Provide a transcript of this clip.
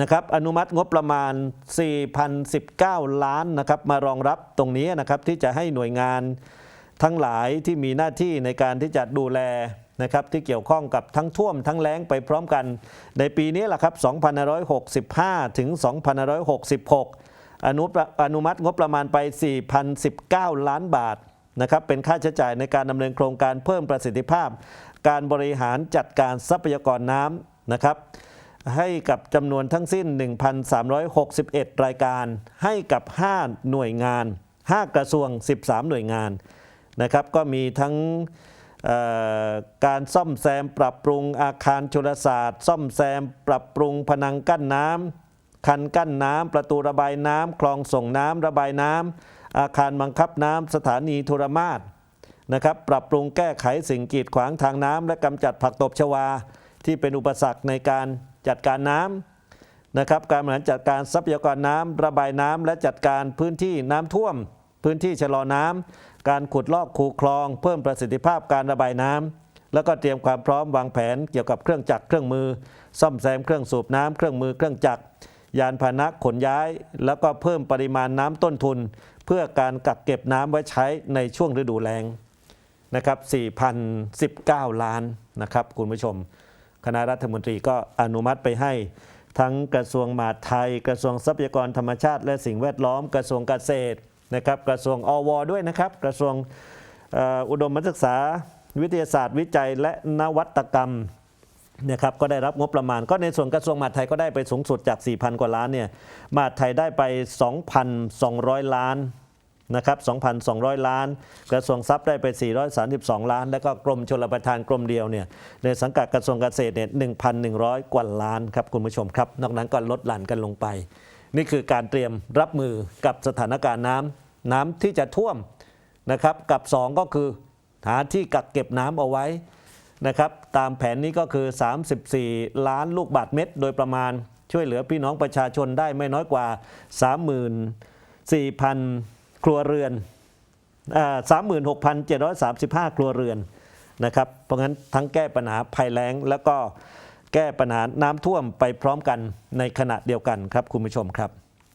นะครับอนุมัติงบประมาณ 4,019 ล้านนะครับมารองรับตรงนี้นะครับที่จะให้หน่วยงานทั้งหลายที่มีหน้าที่ในการที่จะดูแลนะครับที่เกี่ยวข้องกับทั้งท่วมทั้งแล้งไปพร้อมกัน ในปีนี้แหละครับ2565 ถึง2566 อนุอนุมัติงบประมาณไป 4,019 ล้านบาทนะครับเป็นค่าใช้จ่ายในการดำเนินโครงการเพิ่มประสิทธิภาพ การบริหารจัดการทรัพยากรน้ำนะครับ ให้กับจำนวนทั้งสิ้น 1,361 รายการ ให้กับ 5 หน่วยงาน 5 กระทรวง 13 หน่วยงานนะครับ ก็มีทั้งการซ่อมแซมปรับปรุงอาคารชลศาสตร์ ซ่อมแซมปรับปรุงผนังกั้นน้ำคันกั้นน้ำประตูระบายน้ำคลองส่งน้ำระบายน้ำอาคารบังคับน้ำสถานีโทรมาศนะครับปรับปรุงแก้ไขสิ่งกีดขวางทางน้ำและกำจัดผักตบชวา ที่เป็นอุปสรรคในการ จัดการน้ำนะครับ การบริหารจัดการทรัพยากรน้ำระบายน้ำและจัดการพื้นที่น้ำท่วม พื้นที่ชะลอน้ำการขุดลอกคูคลอง เพิ่มประสิทธิภาพการระบายน้ำแล้วก็เตรียมความพร้อมวางแผนเกี่ยวกับเครื่องจักรเครื่องมือ ซ่อมแซมเครื่องสูบน้ำเครื่องมือเครื่องจักรยานพาหนะขนย้าย แล้วก็เพิ่มปริมาณน้ำต้นทุน เพื่อการกักเก็บน้ำไว้ใช้ในช่วงฤดูแล้งนะครับ4,019 ล้านนะครับคุณผู้ชม คณะรัฐมนตรีก็อนุมัติไปให้ทั้งกระทรวงมหาดไทย กระทรวงทรัพยากรธรรมชาติ และสิ่งแวดล้อมกระทรวงเกษตรนะครับกระทรวงอวด้วยนะครับ กระทรวงอุดมศึกษา วิทยาศาสตร์วิจัยและนวัตกรรมนะครับก็ได้รับงบประมาณ ก็ในส่วนกระทรวงมหาดไทยก็ได้ไปสูงสุดจาก 4,000 กว่าล้านเนี่ยมหาดไทยได้ไป 2,200 ล้าน นะครับ 2,200 ล้าน กระทรวงทรัพย์ได้ไป 432 ล้าน แล้วก็กรมชลประทานกรมเดียวเนี่ยในสังกัดกระทรวงเกษตรเนี่ย1,100 กว่าล้านครับคุณผู้ชมครับ นอกนั้นก็ลดหลั่นกันลงไป นี่คือการเตรียมรับมือกับสถานการณ์น้ำน้ำที่จะท่วมนะครับ กับ 2 ก็คือหาที่กักเก็บน้ำเอาไว้นะครับตามแผนนี้ก็คือ 34 ล้านลูกบาทเม็ดโดยประมาณช่วยเหลือพี่น้องประชาชนได้ไม่น้อยกว่า 34,000 รัวเรือนสามหมื่นหกพันเจ็ดร้อยสามสิบห้าครัวเรือนนะครับ เพราะงั้นทั้งแก้ปัญหาภัยแล้ง แล้วก็แก้ปัญหาน้ำท่วมไปพร้อมกันในขณะเดียวกันครับคุณผู้ชมครับ